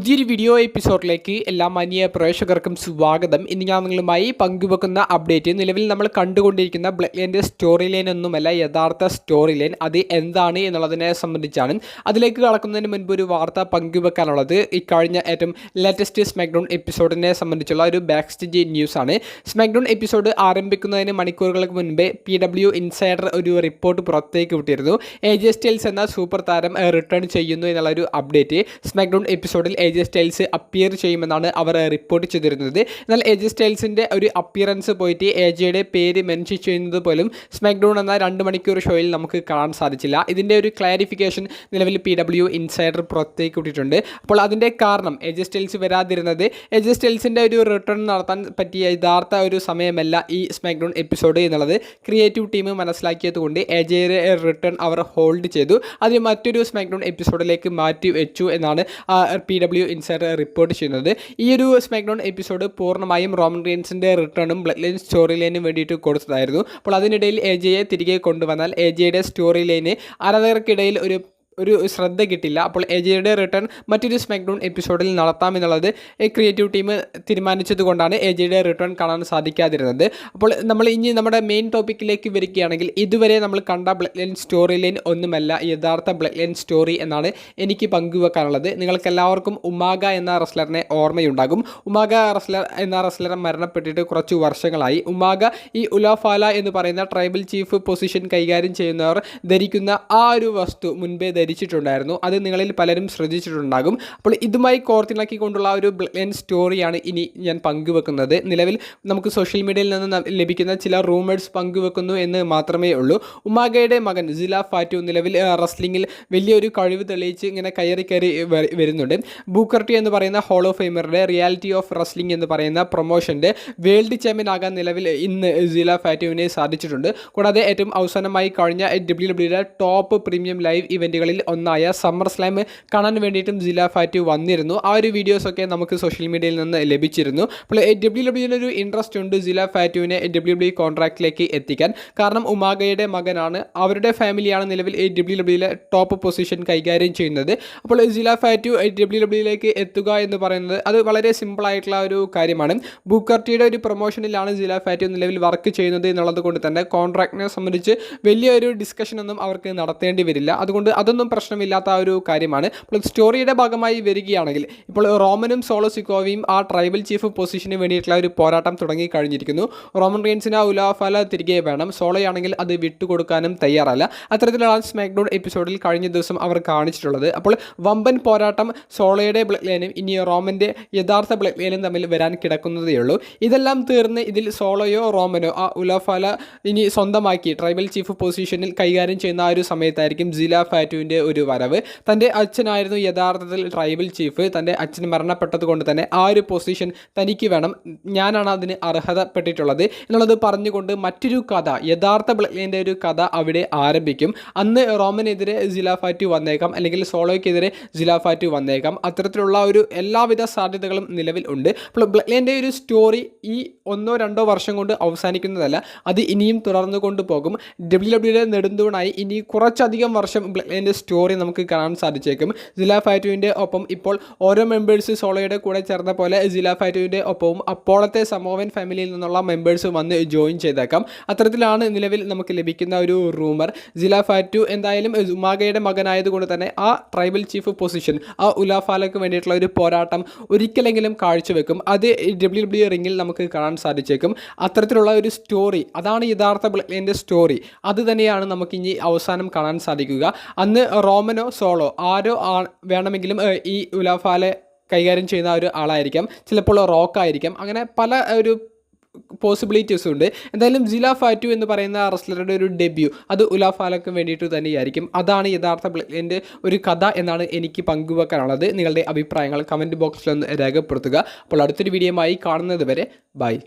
പുതിയൊരു വീഡിയോ എപ്പിസോഡിലേക്ക് എല്ലാ മാന്യ പ്രേക്ഷകർക്കും സ്വാഗതം. ഇന്ന് ഞാൻ നിങ്ങളുമായി പങ്കുവെക്കുന്ന അപ്ഡേറ്റ് നിലവിൽ നമ്മൾ കണ്ടുകൊണ്ടിരിക്കുന്ന ബ്ലഡ് ലൈന്റെ സ്റ്റോറി ലൈൻ ഒന്നുമല്ല യഥാർത്ഥ സ്റ്റോറി ലൈൻ അത് എന്താണ് എന്നുള്ളതിനെ സംബന്ധിച്ചാണ് അതിലേക്ക് കടക്കുന്നതിന് മുൻപ് ഒരു വാർത്ത പങ്കുവെക്കാനുള്ളത്. ഇക്കഴിഞ്ഞ ഏറ്റവും ലേറ്റസ്റ്റ് സ്മാക്ഡൗൺ എപ്പിസോഡിനെ സംബന്ധിച്ചുള്ള ഒരു ബാക്ക് സ്റ്റേജ് ന്യൂസ് ആണ്. സ്മാക്ഡൗൺ എപ്പിസോഡ് ആരംഭിക്കുന്നതിന് മണിക്കൂറുകൾക്ക് മുൻപേ പി ഡബ്ല്യു ഇൻസൈഡർ ഒരു റിപ്പോർട്ട് പുറത്തേക്ക് വിട്ടിരുന്നു. എ ജെ സ്റ്റൈൽസ് എന്ന സൂപ്പർ താരം റിട്ടേൺ ചെയ്യുന്നു എന്നുള്ള ഒരു അപ്ഡേറ്റ് സ്മാക്ഡൗൺ എപ്പിസോഡിൽ എ ജെ സ്റ്റൈൽസ് അപ്പിയർ ചെയ്യുമെന്നാണ് അവർ റിപ്പോർട്ട് ചെയ്തിരുന്നത്. എന്നാൽ എജ് സ്റ്റൈൽസിന്റെ ഒരു അപ്പിയറൻസ് പോയിട്ട് എ ജെയുടെ പേര് മെൻഷൻ ചെയ്യുന്നത് പോലും സ്മാക്ഡൗൺ എന്ന രണ്ട് മണിക്കൂർ ഷോയിൽ നമുക്ക് കാണാൻ സാധിച്ചില്ല. ഇതിന്റെ ഒരു ക്ലാരിഫിക്കേഷൻ നിലവിൽ പി ഡബ്ല്യു ഇൻസൈഡർ പുറത്തേക്ക് വിട്ടിട്ടുണ്ട്. അപ്പോൾ അതിന്റെ കാരണം എജ് സ്റ്റൈൽസ് വരാതിരുന്നത് എജ് സ്റ്റൈൽസിന്റെ ഒരു റിട്ടേൺ നടത്താൻ പറ്റിയ യഥാർത്ഥ ഒരു സമയമല്ല ഈ സ്മാക്ഡൗൺ എപ്പിസോഡ് എന്നുള്ളത്. ക്രിയേറ്റീവ് ടീം മനസ്സിലാക്കിയത് കൊണ്ട് എ ജെയുടെ റിട്ടേൺ അവർ ഹോൾഡ് ചെയ്തു. അത് മറ്റൊരു സ്മാക്ഡൗൺ എപ്പിസോഡിലേക്ക് മാറ്റി വെച്ചു എന്നാണ് പി ഡബ്ല്യു ഇൻസൈഡർ റിപ്പോർട്ട് ചെയ്യുന്നത്. ഈ ഒരു സ്മാക്ഡൗൺ എപ്പിസോഡ് പൂർണമായും റോമൻ റീൻസിന്റെ റിട്ടേണും ബ്ലഡ് ലൈൻ സ്റ്റോറി ലൈനും വേണ്ടിയിട്ട് കൊടുത്തതായിരുന്നു. അപ്പോൾ അതിനിടയിൽ എ ജെയെ തിരികെ കൊണ്ടുവന്നാൽ എ ജെയുടെ സ്റ്റോറി ലൈന് ആരാധകർക്കിടയിൽ ഒരു ഒരു ശ്രദ്ധ കിട്ടില്ല. അപ്പോൾ എജയുടെ റിട്ടേൺ മറ്റൊരു സ്മാക്ഡൗൺ എപ്പിസോഡിൽ നടത്താമെന്നുള്ളത് ക്രിയേറ്റീവ് ടീം തീരുമാനിച്ചത് കൊണ്ടാണ് എജയുടെ റിട്ടേൺ കാണാൻ സാധിക്കാതിരുന്നത്. അപ്പോൾ നമ്മൾ ഇനി നമ്മുടെ മെയിൻ ടോപ്പിക്കിലേക്ക് വരികയാണെങ്കിൽ ഇതുവരെ നമ്മൾ കണ്ട ബ്ലഡ് ലൈൻ സ്റ്റോറി ലൈൻ ഒന്നുമല്ല യഥാർത്ഥ ബ്ലഡ് ലൈൻ സ്റ്റോറി എന്നാണ് എനിക്ക് പങ്കുവെക്കാനുള്ളത്. നിങ്ങൾക്ക് എല്ലാവർക്കും ഉമാഗ എന്ന റെസ്ലറിനെ ഓർമ്മയുണ്ടാകും. ഉമാഗ റെസ്ലർ എന്ന റെസ്ലർ മരണപ്പെട്ടിട്ട് കുറച്ച് വർഷങ്ങളായി. ഉമാഗ ഈ ഉലാഫാല എന്ന് പറയുന്ന ട്രൈബൽ ചീഫ് പൊസിഷൻ കൈകാര്യം ചെയ്യുന്നവർ ധരിക്കുന്ന ആ ഒരു വസ്തു മുൻപേ ധരിച്ചിട്ടുണ്ടായിരുന്നു. അത് നിങ്ങളിൽ പലരും ശ്രദ്ധിച്ചിട്ടുണ്ടാകും. അപ്പോൾ ഇതുമായി കോർത്തിണക്കിക്കൊണ്ടുള്ള ഒരു ബ്ലെൻ സ്റ്റോറിയാണ് ഇനി ഞാൻ പങ്കുവെക്കുന്നത്. നിലവിൽ നമുക്ക് സോഷ്യൽ മീഡിയയിൽ നിന്ന് ലഭിക്കുന്ന ചില റൂമേഴ്സ് പങ്കുവെക്കുന്നു എന്ന് മാത്രമേ ഉള്ളൂ. ഉമാഗയുടെ മകൻ ജില ഫാറ്റു നിലവിൽ റസ്ലിംഗിൽ വലിയൊരു കഴിവ് തെളിയിച്ച് ഇങ്ങനെ കയറി കയറി വരുന്നുണ്ട്. ബൂക്കർട്ടി എന്ന് പറയുന്ന ഹോളോ ഫെയിമറുടെ റിയാലിറ്റി ഓഫ് റസ്ലിംഗ് എന്ന് പറയുന്ന പ്രൊമോഷന്റെ വേൾഡ് ചാമ്പ്യൻ ആകാൻ നിലവിൽ ഇന്ന് ജില ഫാറ്റുവിനെ സാധിച്ചിട്ടുണ്ട്. കൂടാതെ ഏറ്റവും അവസാനമായി കഴിഞ്ഞ ഡബ്ല്യു ഡബ്ല്യുടെ ടോപ്പ് പ്രീമിയം ലൈവ് ഇവന്റുകളിൽ ഒന്നായ സമ്മർ സ്ലാം കാണാൻ വേണ്ടിയിട്ടും ജില്ലാ ഫാറ്റ് വന്നിരുന്നു. ആ ഒരു വീഡിയോസൊക്കെ നമുക്ക് സോഷ്യൽ മീഡിയയിൽ നിന്ന് ലഭിച്ചിരുന്നു. അപ്പോൾ ഡബ്ല്യു ഡബ്ല്യുവിന് ഒരു ഇൻട്രസ്റ്റ് ഉണ്ട് ജില ഫാറ്റുവിനെ ഡബ്ല്യു ഡബ്ല്യു കോൺട്രാക്റ്റിലേക്ക് എത്തിക്കാൻ. കാരണം ഉമാഗയുടെ മകനാണ്. അവരുടെ ഫാമിലിയാണ് നിലവിൽ ഡബ്ല്യു ഡബ്ല്യുയിലെ ടോപ്പ് പൊസിഷൻ കൈകാര്യം ചെയ്യുന്നത്. അപ്പോൾ ജില ഫാറ്റു ഡബ്ല്യു ഡബ്ല്യുയിലേക്ക് എത്തുക എന്ന് പറയുന്നത് അത് വളരെ സിമ്പിളായിട്ടുള്ള ഒരു കാര്യമാണ്. ബുക്കർട്ടിയുടെ ഒരു പ്രൊമോഷനിലാണ് ജില ഫാറ്റു നിലവിൽ വർക്ക് ചെയ്യുന്നത് എന്നുള്ളത് കൊണ്ട് തന്നെ കോൺട്രാക്റ്റിനെ സംബന്ധിച്ച് വലിയൊരു ഡിസ്കഷനൊന്നും അവർക്ക് നടത്തേണ്ടി വരില്ല. അതുകൊണ്ട് അതൊന്നും പ്രശ്നമില്ലാത്ത ഒരു കാര്യമാണ്. അപ്പോൾ സ്റ്റോറിയുടെ ഭാഗമായി വരികയാണെങ്കിൽ ഇപ്പോൾ റോമനും സോളോ സിക്കോവിയും ആ ട്രൈബൽ ചീഫ് പൊസിഷന് വേണ്ടിയിട്ടുള്ള ഒരു പോരാട്ടം തുടങ്ങി കഴിഞ്ഞിരിക്കുന്നു. റോമൻ റീൻസിന് ആ ഉലാഫല തിരികെ വേണം. സോളോയാണെങ്കിൽ അത് വിട്ടുകൊടുക്കാനും തയ്യാറല്ല. അത്തരത്തിലുള്ള സ്മാക്ഡോൺ എപ്പിസോഡിൽ കഴിഞ്ഞ ദിവസം അവർ കാണിച്ചിട്ടുള്ളത്. അപ്പോൾ വമ്പൻ പോരാട്ടം സോളോയുടെ ബ്ലഡ് ലൈനും ഇനി റോമന്റെ യഥാർത്ഥ ബ്ലഡ് ലൈനും തമ്മിൽ വരാൻ കിടക്കുന്നതേ ഉള്ളൂ. ഇതെല്ലാം തീർന്ന് ഇതിൽ സോളോയോ റോമനോ ആ ഉലാഫല ഇനി സ്വന്തമാക്കി ട്രൈബൽ ചീഫ് പൊസിഷനിൽ കൈകാര്യം ചെയ്യുന്ന ആ ഒരു സമയത്തായിരിക്കും ജില ഫാറ്റുവിന്റെ ഒരു വരവ്. തന്റെ അച്ഛനായിരുന്നു യഥാർത്ഥത്തിൽ ട്രൈബൽ ചീഫ് തന്റെ അച്ഛൻ മരണപ്പെട്ടത് കൊണ്ട് തന്നെ ആ ഒരു പൊസിഷൻ തനിക്ക് വേണം. ഞാനാണ് അതിന് അർഹതപ്പെട്ടിട്ടുള്ളത്. എന്നുള്ളത് പറഞ്ഞുകൊണ്ട് മറ്റൊരു കഥ യഥാർത്ഥ ബ്ലഡിന്റെ ഒരു കഥ അവിടെ ആരംഭിക്കും. അന്ന് റോമനെതിരെ ജിലാഫാറ്റ് ഫാറ്റു വന്നേക്കാം അല്ലെങ്കിൽ സോളോയ്ക്കെതിരെ ജിലാഫാറ്റ് ഫാറ്റു വന്നേക്കാം. അത്തരത്തിലുള്ള ഒരു എല്ലാവിധ സാധ്യതകളും നിലവിൽ ഉണ്ട്. അപ്പോൾ ഒരു സ്റ്റോറി ഈ ഒന്നോ രണ്ടോ വർഷം കൊണ്ട് അവസാനിക്കുന്നതല്ല അത് ഇനിയും തുടർന്നു കൊണ്ടുപോകും ഡബ്ല്യു ഡബ്ല്യുയുടെ നെടുന്തൂണായി ഇനി കുറച്ചധികം വർഷം ബ്ലഡിന്റെ സ്റ്റോറി നമുക്ക് കാണാൻ സാധിച്ചേക്കും. ജില ഫാറ്റുവിന്റെ ഒപ്പം ഇപ്പോൾ ഓരോ മെമ്പേഴ്സ് സോളോയുടെ കൂടെ ചേർന്ന പോലെ ജില ഫാറ്റുവിന്റെ ഒപ്പവും അപ്പോഴത്തെ സമോവൻ ഫാമിലിയിൽ നിന്നുള്ള മെമ്പേഴ്സ് വന്ന് ജോയിൻ ചെയ്തേക്കാം. അത്തരത്തിലാണ് നിലവിൽ നമുക്ക് ലഭിക്കുന്ന ഒരു റൂമർ ജില ഫാറ്റു എന്തായാലും ഉമാഗയുടെ മകനായതുകൊണ്ട് തന്നെ ആ ട്രൈബൽ ചീഫ് പൊസിഷൻ ആ ഉലാഫാലയ്ക്ക് വേണ്ടിയിട്ടുള്ള ഒരു പോരാട്ടം ഒരിക്കലെങ്കിലും കാഴ്ചവെക്കും. അത് ഡബ്ല്യു ഡബ്ല്യു റിങ്ങിൽ നമുക്ക് കാണാൻ സാധിച്ചേക്കും. അത്തരത്തിലുള്ള ഒരു സ്റ്റോറി അതാണ് യഥാർത്ഥ ബ്ലഡിന്റെ സ്റ്റോറി അത് തന്നെയാണ് നമുക്ക് ഇനി അവസാനം കാണാൻ സാധിക്കുക. അന്ന് റോമനോ സോളോ ആരോ ആ വേണമെങ്കിലും ഈ ഉലാഫാലെ കൈകാര്യം ചെയ്യുന്ന ഒരു ആളായിരിക്കാം. ചിലപ്പോൾ റോക്കായിരിക്കാം. അങ്ങനെ പല ഒരു പോസിബിലിറ്റീസും ഉണ്ട്. എന്തായാലും ജില ഫാറ്റു എന്ന് പറയുന്ന റെസ്ലറുടെ ഒരു ഡെബ്യൂ അത് ഉലാഫാലക്ക് വേണ്ടിയിട്ട് തന്നെയായിരിക്കും. അതാണ് യഥാർത്ഥ എന്റെ ഒരു കഥ എന്നാണ് എനിക്ക് പങ്കുവെക്കാനുള്ളത്. നിങ്ങളുടെ അഭിപ്രായങ്ങൾ കമന്റ് ബോക്സിലൊന്ന് രേഖപ്പെടുത്തുക. അപ്പോൾ അടുത്തൊരു വീഡിയോയുമായി കാണുന്നത് വരെ ബൈ